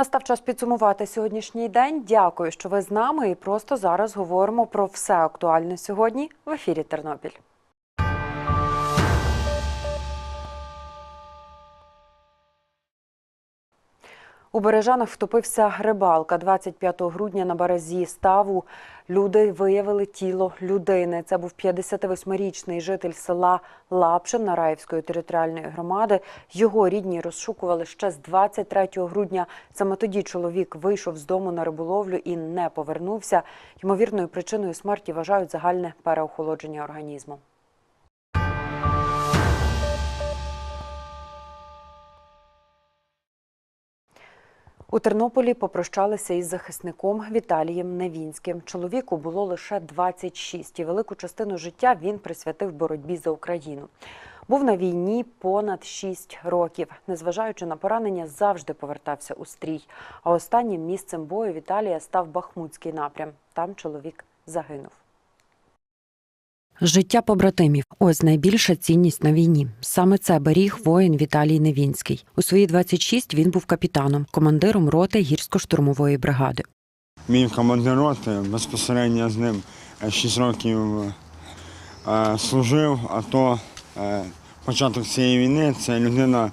Настав час підсумувати сьогоднішній день. Дякую, що ви з нами. І просто зараз говоримо про все актуальне сьогодні в ефірі Тернопіль. У Бережанах втопився рибалка 25 грудня на березі ставу. Люди виявили тіло людини. Це був 58-річний житель села Лапшин Нараївської територіальної громади. Його рідні розшукували ще з 23 грудня. Саме тоді чоловік вийшов з дому на риболовлю і не повернувся. Ймовірною причиною смерті вважають загальне переохолодження організму. У Тернополі попрощалися із захисником Віталієм Невінським. Чоловіку було лише 26, і велику частину життя він присвятив боротьбі за Україну. Був на війні понад 6 років. Незважаючи на поранення, завжди повертався у стрій. А останнім місцем бою Віталія став Бахмутський напрям. Там чоловік загинув. Життя побратимів ось найбільша цінність на війні. Саме це беріг воїн Віталій Невінський. У свої 26 він був капітаном, командиром роти гірсько-штурмової бригади. Мій командир роти безпосередньо з ним 6 років е, служив, а то е, початок цієї війни це людина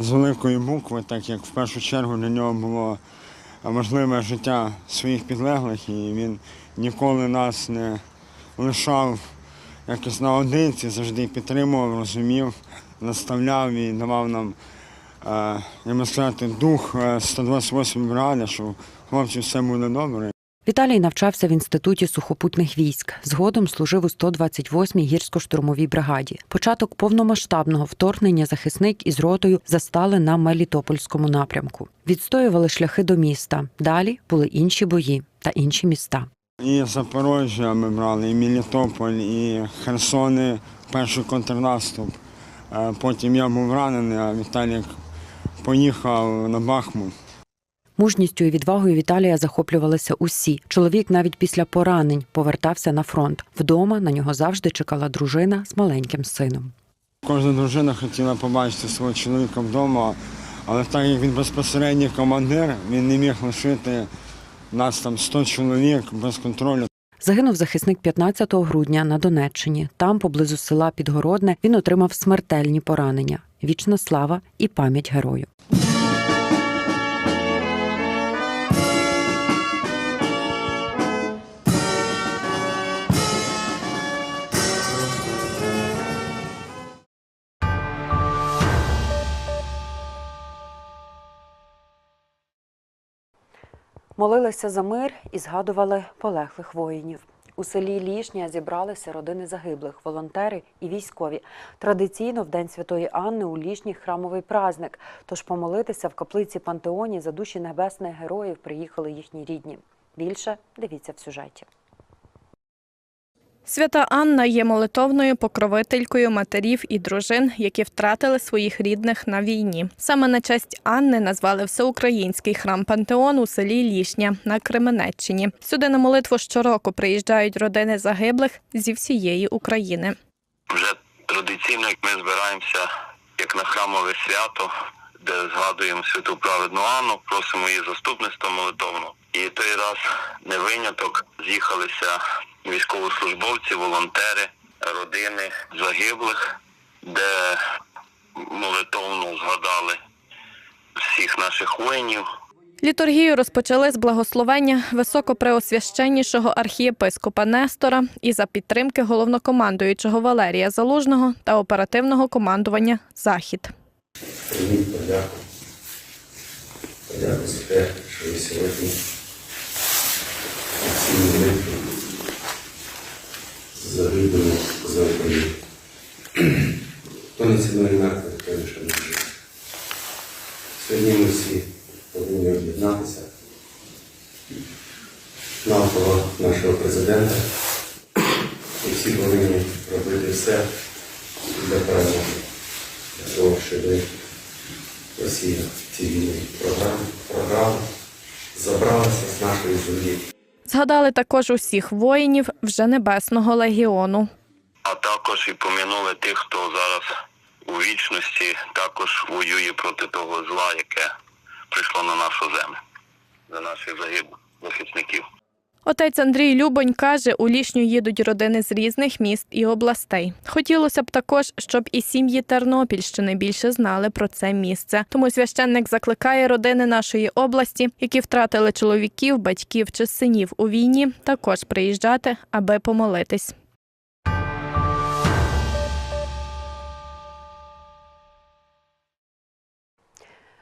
з великої букви, так як в першу чергу для нього було важливе життя своїх підлеглих, і він ніколи нас не лишав якось наодинці, завжди підтримував, розумів, наставляв і давав нам, е, сказати, дух е, 128 бригади, що хлопці все буде добре. Віталій навчався в інституті сухопутних військ. Згодом служив у 128-й гірсько-штурмовій бригаді. Початок повномасштабного вторгнення захисник із ротою застали на Мелітопольському напрямку. Відстоювали шляхи до міста. Далі були інші бої та інші міста. І Запорожжя ми брали, і Мелітополь, і Херсони, перший контрнаступ. Е, Потім я був ранений, а Віталік поїхав на Бахмут. Мужністю і відвагою Віталія захоплювалися усі. Чоловік навіть після поранень повертався на фронт. Вдома на нього завжди чекала дружина з маленьким сином. Кожна дружина хотіла побачити свого чоловіка вдома, але так як він безпосередній командир, він не міг лишити нас там 100 чоловік без контролю. Загинув захисник 15 грудня на Донеччині. Там, поблизу села Підгородне, він отримав смертельні поранення. Вічна слава і пам'ять герою. Молилися за мир і згадували полеглих воїнів. У селі Лішня зібралися родини загиблих, волонтери і військові. Традиційно в День Святої Анни у Лішні храмовий праздник. Тож помолитися в каплиці Пантеоні за душі небесних героїв приїхали їхні рідні. Більше дивіться в сюжеті. Свята Анна є молитовною покровителькою матерів і дружин, які втратили своїх рідних на війні. Саме на честь Анни назвали всеукраїнський храм Пантеон у селі Лішня на Кременеччині. Сюди на молитву щороку приїжджають родини загиблих зі всієї України. вже традиційно як ми збираємося як на храмове свято, де згадуємо святу праведну Анну, просимо її заступництво молитовно. І той раз не виняток. З'їхалися військовослужбовці, волонтери, родини загиблих, де молитовно згадали всіх наших воїнів, Літургію розпочали з благословення високопреосвященнішого архієпископа Нестора і за підтримки головнокомандуючого Валерія Залужного та оперативного командування Захід. Подяку. Подяку за те, що ви сьогодні загиблими за Україну. Хто не цінує мертвих, лише не живе. Сьогодні ми всі повинні об'єднатися навколо нашого президента. І всі повинні робити все для перемоги. того, щоб Росія ці війни програв, програла, забралася з нашої землі. Згадали також усіх воїнів вже Небесного легіону. А також і помінули тих, хто зараз у вічності також воює проти того зла, яке прийшло на нашу землю, за наших загиблих захисників. Отець Андрій Любонь каже, у лішню їдуть родини з різних міст і областей. Хотілося б також, щоб і сім'ї Тернопільщини більше знали про це місце. Тому священник закликає родини нашої області, які втратили чоловіків, батьків чи синів у війні, також приїжджати, аби помолитись.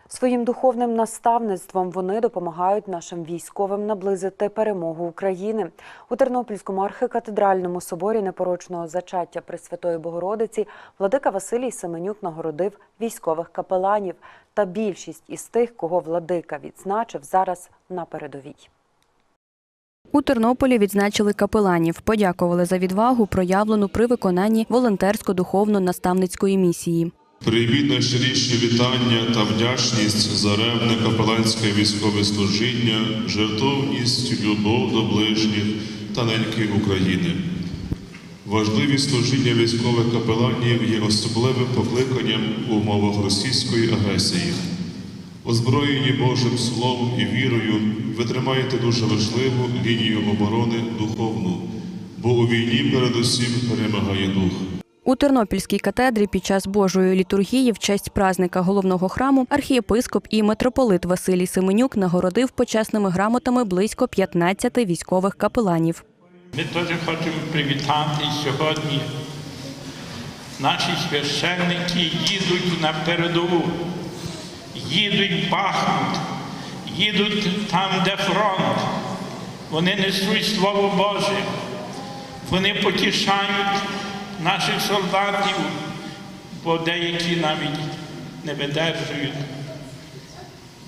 Своїм духовним наставництвом вони допомагають нашим військовим наблизити перемогу України. У Тернопільському архикатедральному соборі непорочного зачаття Пресвятої Богородиці владика Василій Семенюк нагородив військових капеланів. Та більшість із тих, кого владика відзначив, зараз на передовій. У Тернополі відзначили капеланів, подякували за відвагу, проявлену при виконанні волонтерсько-духовно-наставницької місії. Привіт найщиріші вітання та вдячність за ревне капеланське військове служіння, жертовність, любов до ближніх та неньки України. Важливість служіння військових капеланів є особливим покликанням у умовах російської агресії. Озброєні Божим Словом і вірою, ви тримаєте дуже важливу лінію оборони духовну, бо у війні передусім перемагає дух. У Тернопільській катедрі під час Божої літургії в честь празника головного храму архієпископ і митрополит Василій Семенюк нагородив почесними грамотами близько 15 військових капеланів. Ми теж хочемо привітати сьогодні. Наші священники їдуть на передову, їдуть Бахмут, їдуть там, де фронт. Вони несуть Слово Боже, вони потішають наших солдатів, бо деякі навіть не видержують.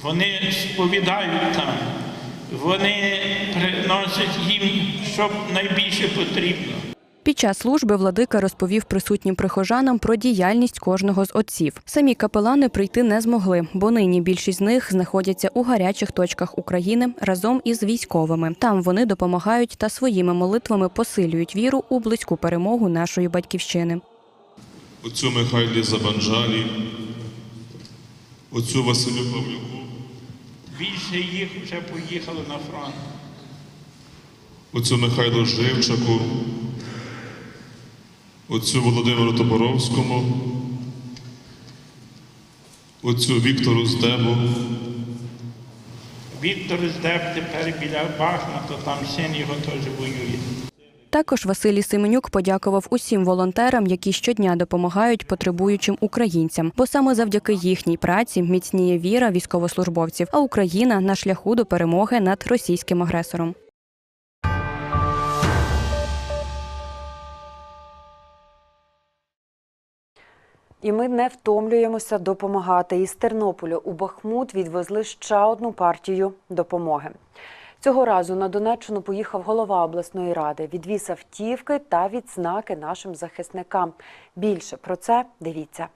Вони сповідають там, вони приносять їм, що найбільше потрібно. Під час служби владика розповів присутнім прихожанам про діяльність кожного з отців. Самі капелани прийти не змогли, бо нині більшість з них знаходяться у гарячих точках України разом із військовими. Там вони допомагають та своїми молитвами посилюють віру у близьку перемогу нашої батьківщини. Отцю Михайлі Забанжалі, отцю Василю Павлюку, Більше їх вже поїхали на фронт. отцю Михайлу Живчаку, отцю Володимиру Топоровському, отцю Віктору Здебу, Віктор Здеб тепер біля Бахмута, там син його теж воює. Також Василій Семенюк подякував усім волонтерам, які щодня допомагають потребуючим українцям, бо саме завдяки їхній праці міцніє віра військовослужбовців, а Україна на шляху до перемоги над російським агресором. І ми не втомлюємося допомагати. Із Тернополя у Бахмут відвезли ще одну партію допомоги. Цього разу на Донеччину поїхав голова обласної ради, відвіз автівки та відзнаки нашим захисникам. Більше про це дивіться.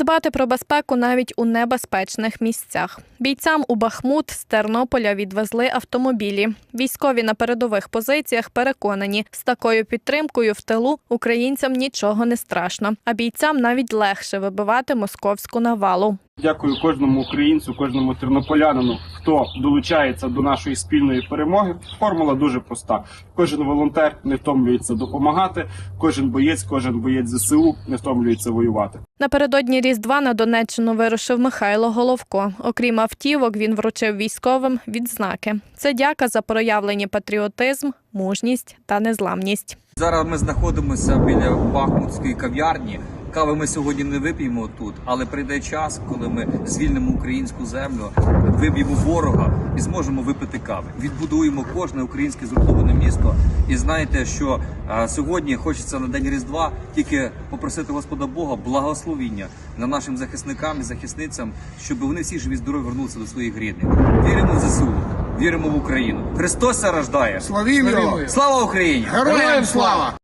Дбати про безпеку навіть у небезпечних місцях. Бійцям у Бахмут з Тернополя відвезли автомобілі. Військові на передових позиціях переконані, з такою підтримкою в тилу українцям нічого не страшно, а бійцям навіть легше вибивати московську навалу. Дякую кожному українцю, кожному тернополянину, хто долучається до нашої спільної перемоги. Формула дуже проста. Кожен волонтер не втомлюється допомагати, кожен боєць, кожен боєць ЗСУ не втомлюється воювати. Напередодні Різдва на Донеччину вирушив Михайло Головко. Окрім автівок, він вручив військовим відзнаки. Це дяка за проявлені патріотизм, мужність та незламність. Зараз ми знаходимося біля Бахмутської кав'ярні. Кави ми сьогодні не вип'ємо тут, але прийде час, коли ми звільнимо українську землю, виб'ємо ворога і зможемо випити кави. Відбудуємо кожне українське зруйноване місто. І знаєте, що а, сьогодні хочеться на день Різдва тільки попросити Господа Бога благословіння на нашим захисникам і захисницям, щоб вони всі живі здорові вернулися до своїх рідних. Віримо в ЗСУ, віримо в Україну. Христос рождає! Славімо! Слава Україні! Героям слава!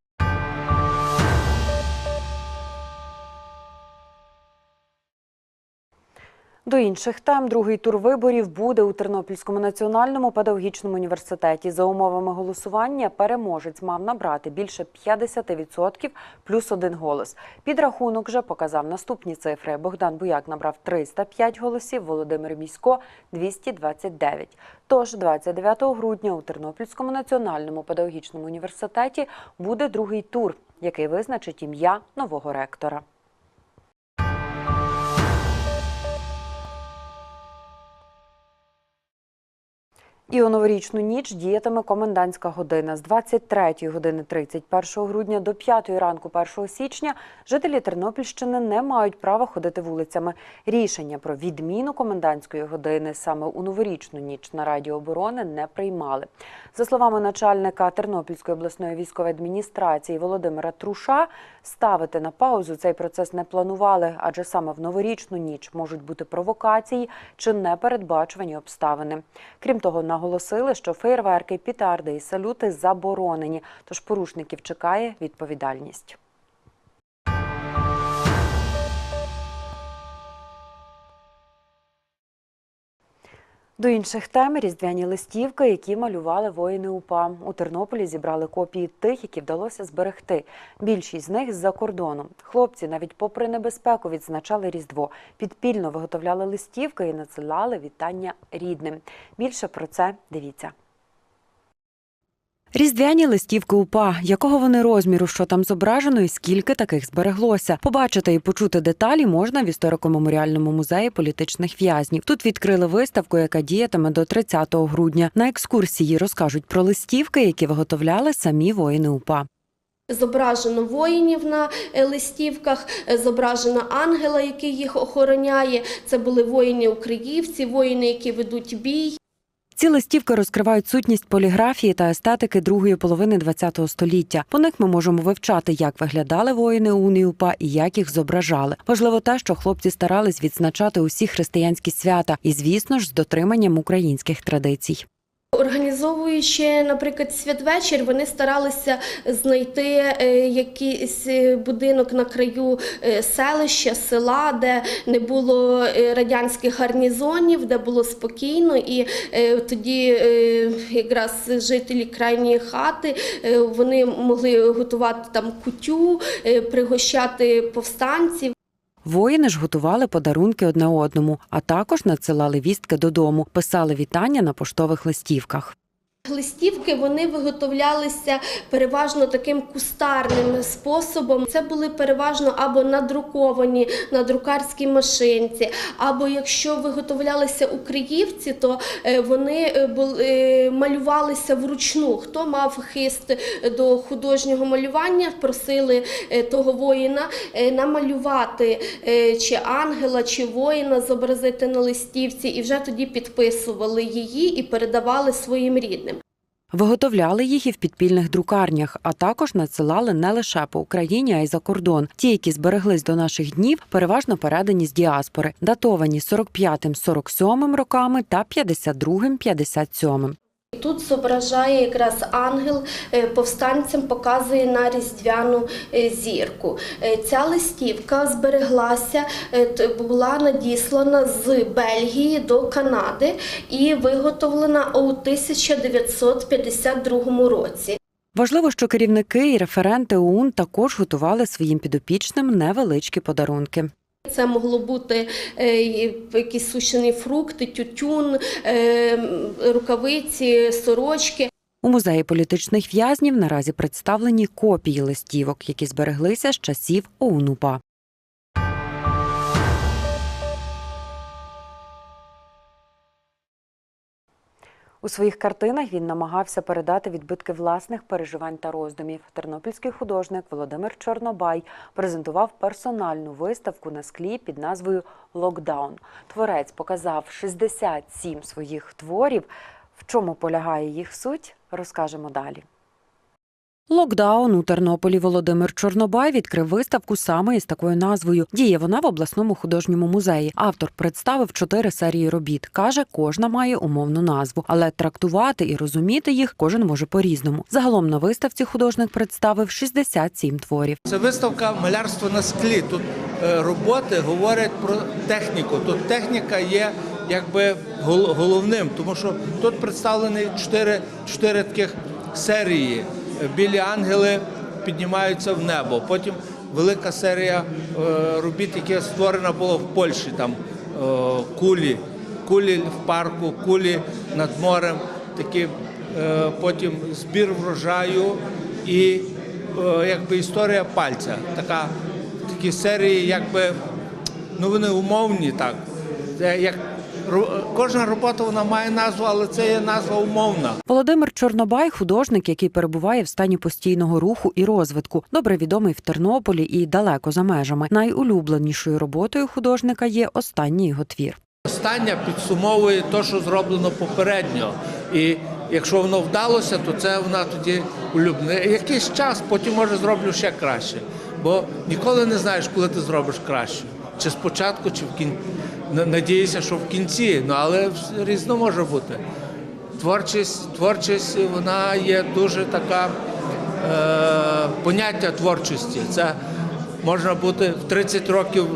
До інших тем другий тур виборів буде у Тернопільському національному педагогічному університеті. За умовами голосування переможець мав набрати більше 50% плюс один голос. Підрахунок вже показав наступні цифри. Богдан Буяк набрав 305 голосів, Володимир Місько – 229. Тож 29 грудня у Тернопільському національному педагогічному університеті буде другий тур, який визначить ім'я нового ректора. І у новорічну ніч діятиме комендантська година з 23 години 31 грудня до 5 ранку 1 січня. Жителі Тернопільщини не мають права ходити вулицями. Рішення про відміну комендантської години саме у новорічну ніч на Раді оборони не приймали. За словами начальника Тернопільської обласної військової адміністрації Володимира Труша, ставити на паузу цей процес не планували, адже саме в новорічну ніч можуть бути провокації чи непередбачувані обставини. Крім того, наголосили, що фейерверки, пітарди і салюти заборонені, тож порушників чекає відповідальність. До інших тем різдвяні листівки, які малювали воїни УПА. У Тернополі зібрали копії тих, які вдалося зберегти. Більшість з них з-за кордону. Хлопці навіть попри небезпеку відзначали Різдво. Підпільно виготовляли листівки і надсилали вітання рідним. Більше про це дивіться. Різдвяні листівки УПА. Якого вони розміру, що там зображено і скільки таких збереглося? Побачити і почути деталі можна в історико-меморіальному музеї політичних в'язнів. Тут відкрили виставку, яка діятиме до 30 грудня. На екскурсії розкажуть про листівки, які виготовляли самі воїни УПА. Зображено воїнів на е, листівках, е, зображено ангела, який їх охороняє. Це були воїни-українці, воїни, які ведуть бій. Ці листівки розкривають сутність поліграфії та естетики другої половини ХХ століття. По них ми можемо вивчати, як виглядали воїни уніупа і як їх зображали. Важливо те, що хлопці старались відзначати усі християнські свята, і, звісно ж, з дотриманням українських традицій. Організовуючи, наприклад, святвечір, вони старалися знайти е, якийсь е, будинок на краю е, селища, села, де не було радянських гарнізонів, де було спокійно, і тоді якраз жителі крайньої хати вони могли готувати там кутю, пригощати повстанців. Воїни ж готували подарунки одне одному, а також надсилали вістки додому, писали вітання на поштових листівках. Листівки вони виготовлялися переважно таким кустарним способом. Це були переважно або надруковані на друкарській машинці, або якщо виготовлялися у Криївці, то е, вони е, були, е, малювалися вручну. Хто мав хист до художнього малювання, просили того воїна намалювати чи ангела, чи воїна зобразити на листівці, і вже тоді підписували її і передавали своїм рідним. Виготовляли їх і в підпільних друкарнях, а також надсилали не лише по Україні, а й за кордон. Ті, які збереглись до наших днів, переважно передані з діаспори, датовані 45-47 роками та 52-57. Тут зображає якраз ангел е, повстанцям показує на різдвяну е, зірку. Е, Ця листівка збереглася, була надіслана з Бельгії до Канади і виготовлена у 1952 році. Важливо, що керівники і референти ОУН також готували своїм підопічним невеличкі подарунки. Це могло бути е, якісь сушені фрукти, тютюн, е, рукавиці, сорочки. У музеї політичних в'язнів наразі представлені копії листівок, які збереглися з часів ОУН-УПА. У своїх картинах він намагався передати відбитки власних переживань та роздумів. Тернопільський художник Володимир Чорнобай презентував персональну виставку на склі під назвою Локдаун. Творець показав 67 своїх творів. В чому полягає їх суть, розкажемо далі. Локдаун у Тернополі Володимир Чорнобай відкрив виставку саме із такою назвою. Діє вона в обласному художньому музеї. Автор представив чотири серії робіт. каже, кожна має умовну назву, але трактувати і розуміти їх кожен може по-різному. Загалом на виставці художник представив 67 творів. Це виставка малярство на склі. Тут е, роботи говорять про техніку. Тут техніка є якби гол- головним, тому що тут представлені чотири, чотири таких серії. Білі ангели піднімаються в небо. Потім велика серія е, робіт, яка створена була в Польщі, там е, кулі, кулі в парку, кулі над морем, такі, е, потім збір врожаю і якби історія пальця. Така, такі серії, якби ну вони умовні так. Як кожна робота вона має назву, але це є назва умовна. Володимир Чорнобай художник, який перебуває в стані постійного руху і розвитку. Добре відомий в Тернополі і далеко за межами. Найулюбленішою роботою художника є останній його твір. Остання підсумовує те, що зроблено попередньо. І якщо воно вдалося, то це вона тоді улюблена. Якийсь час потім може зроблю ще краще. Бо ніколи не знаєш, коли ти зробиш краще. Чи спочатку, чи в кінці. Надіюся, що в кінці, ну але різно може бути. Творчість, творчість вона є дуже така е, поняття творчості. Це можна бути в 30 років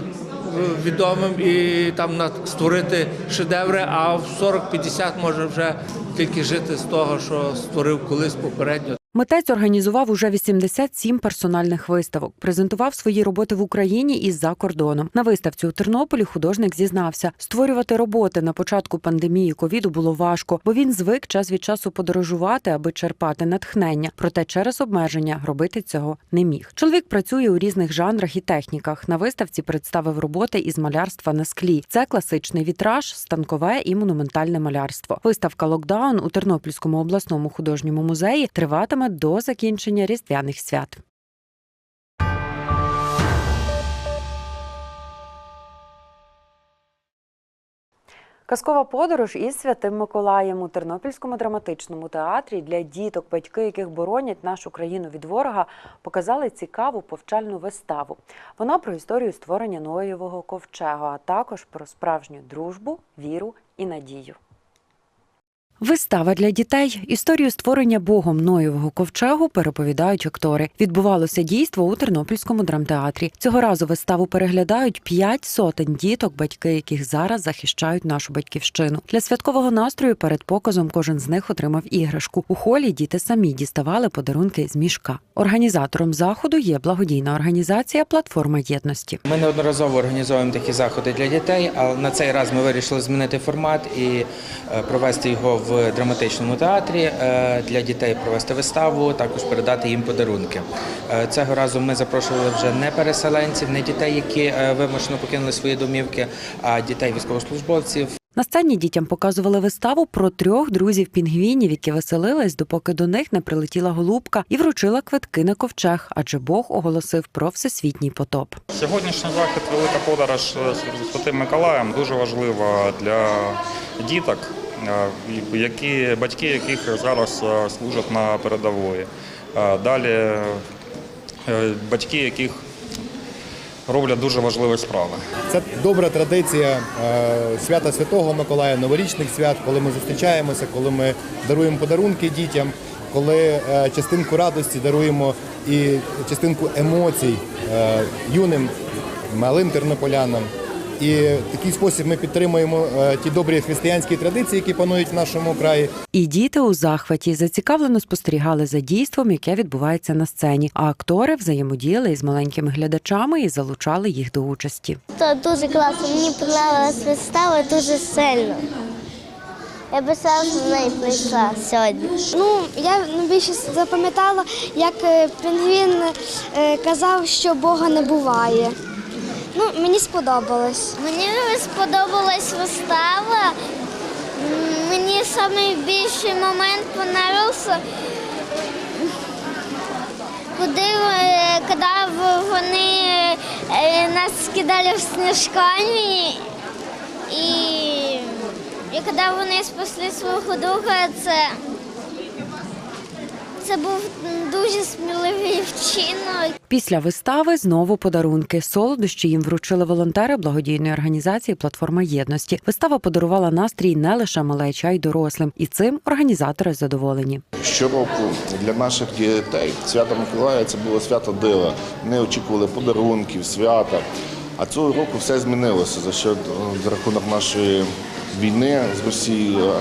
відомим і там створити шедеври, а в 40-50 може вже тільки жити з того, що створив колись попередньо. Митець організував уже 87 персональних виставок, презентував свої роботи в Україні і за кордоном. На виставці у Тернополі художник зізнався, створювати роботи на початку пандемії ковіду було важко, бо він звик час від часу подорожувати, аби черпати натхнення. Проте через обмеження робити цього не міг. Чоловік працює у різних жанрах і техніках. На виставці представив роботи із малярства на склі. Це класичний вітраж, станкове і монументальне малярство. Виставка Локдаун у Тернопільському обласному художньому музеї триватиме до закінчення різдвяних свят. Казкова подорож із святим Миколаєм у Тернопільському драматичному театрі для діток, батьки яких боронять нашу країну від ворога, показали цікаву повчальну виставу. Вона про історію створення Ноєвого ковчега, а також про справжню дружбу, віру і надію. Вистава для дітей. Історію створення Богом Ноєвого ковчегу переповідають актори. Відбувалося дійство у Тернопільському драмтеатрі. Цього разу виставу переглядають п'ять сотень діток, батьки яких зараз захищають нашу батьківщину. Для святкового настрою перед показом кожен з них отримав іграшку. У холі діти самі діставали подарунки з мішка. Організатором заходу є благодійна організація Платформа єдності. Ми неодноразово організовуємо такі заходи для дітей, але на цей раз ми вирішили змінити формат і е, провести його в драматичному театрі е, для дітей, провести виставу, також передати їм подарунки. Е, Цього разу ми запрошували вже не переселенців, не дітей, які е, вимушено покинули свої домівки, а дітей військовослужбовців. На сцені дітям показували виставу про трьох друзів пінгвінів, які веселились, допоки до них не прилетіла голубка і вручила квитки на ковчег, адже Бог оголосив про всесвітній потоп. Сьогоднішній захід Велика подорож з Святим Миколаєм дуже важлива для діток, які, батьки яких зараз е, служать на передової. Е, Далі е, батьки, яких роблять дуже важливі справи. Це добра традиція е, свята Святого Миколая, новорічних свят, коли ми зустрічаємося, коли ми даруємо подарунки дітям, коли е, частинку радості даруємо і частинку емоцій е, юним, малим тернополянам. І в такий спосіб ми підтримуємо е, ті добрі християнські традиції, які панують в нашому краї. І діти у захваті зацікавлено спостерігали за дійством, яке відбувається на сцені. А актори взаємодіяли із маленькими глядачами і залучали їх до участі. Це дуже класно. Мені подобалась вистава дуже сильно. Я би сам на неї прийшла сьогодні. Ну, я найбільше запам'ятала, як е, пінгвін е, казав, що Бога не буває. Ну, мені сподобалось. Мені сподобалась вистава. Мені найбільший момент понравився, куди коли вони е, нас скидали в сніжками. І, і коли вони спасли свого друга, це, це був дуже сміливий вчинок. Після вистави знову подарунки. Солодощі їм вручили волонтери благодійної організації Платформа єдності. Вистава подарувала настрій не лише малечі, а й дорослим. І цим організатори задоволені. Щороку для наших дітей свято Миколая це було свято дива. Вони очікували подарунків, свята. А цього року все змінилося за що за рахунок нашої війни з Росією,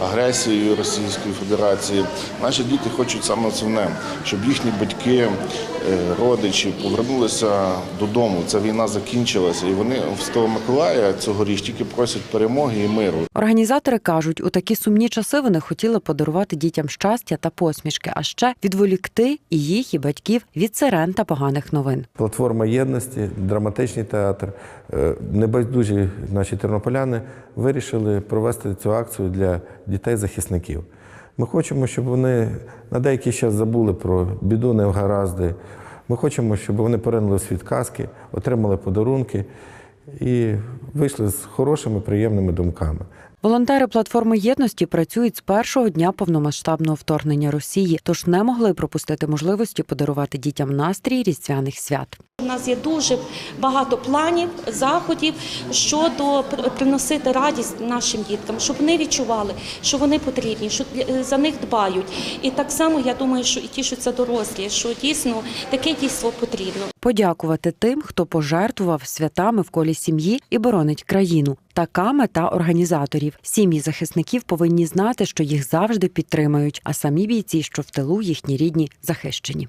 агресією Російської Федерації. Наші діти хочуть саме основне, щоб їхні батьки, е, родичі повернулися додому. Ця війна закінчилася, і вони в Святого Миколая цьогоріч тільки просять перемоги і миру. Організатори кажуть, у такі сумні часи вони хотіли подарувати дітям щастя та посмішки, а ще відволікти і їх, і батьків від сирен та поганих новин. Платформа єдності, драматичний театр, е, небайдужі наші тернополяни вирішили провести цю акцію для дітей-захисників. Ми хочемо, щоб вони на деякий час забули про біду, невгаразди. Ми хочемо, щоб вони поринули світ казки, отримали подарунки і вийшли з хорошими, приємними думками. Волонтери платформи єдності працюють з першого дня повномасштабного вторгнення Росії, тож не могли пропустити можливості подарувати дітям настрій різдвяних свят. У нас є дуже багато планів, заходів щодо пр- приносити радість нашим діткам, щоб вони відчували, що вони потрібні, що за них дбають. І так само я думаю, що і тішуться дорослі, що дійсно таке дійство потрібно. Подякувати тим, хто пожертвував святами в колі сім'ї і боронить країну. Така мета організаторів. Сім'ї захисників повинні знати, що їх завжди підтримають, а самі бійці, що в тилу їхні рідні, захищені.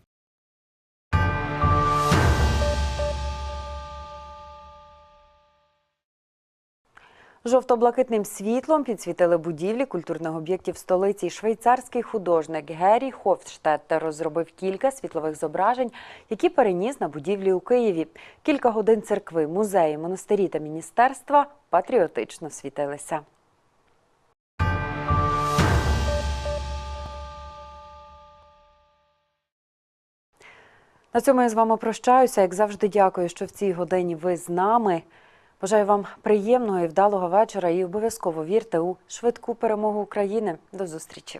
Жовто-блакитним світлом підсвітили будівлі культурних об'єктів столиці. Швейцарський художник Геррі Хофштеттер розробив кілька світлових зображень, які переніс на будівлі у Києві. Кілька годин церкви, музеї, монастирі та міністерства патріотично світилися. На цьому я з вами прощаюся. Як завжди, дякую, що в цій годині ви з нами. Бажаю вам приємного і вдалого вечора і обов'язково вірте у швидку перемогу України. До зустрічі!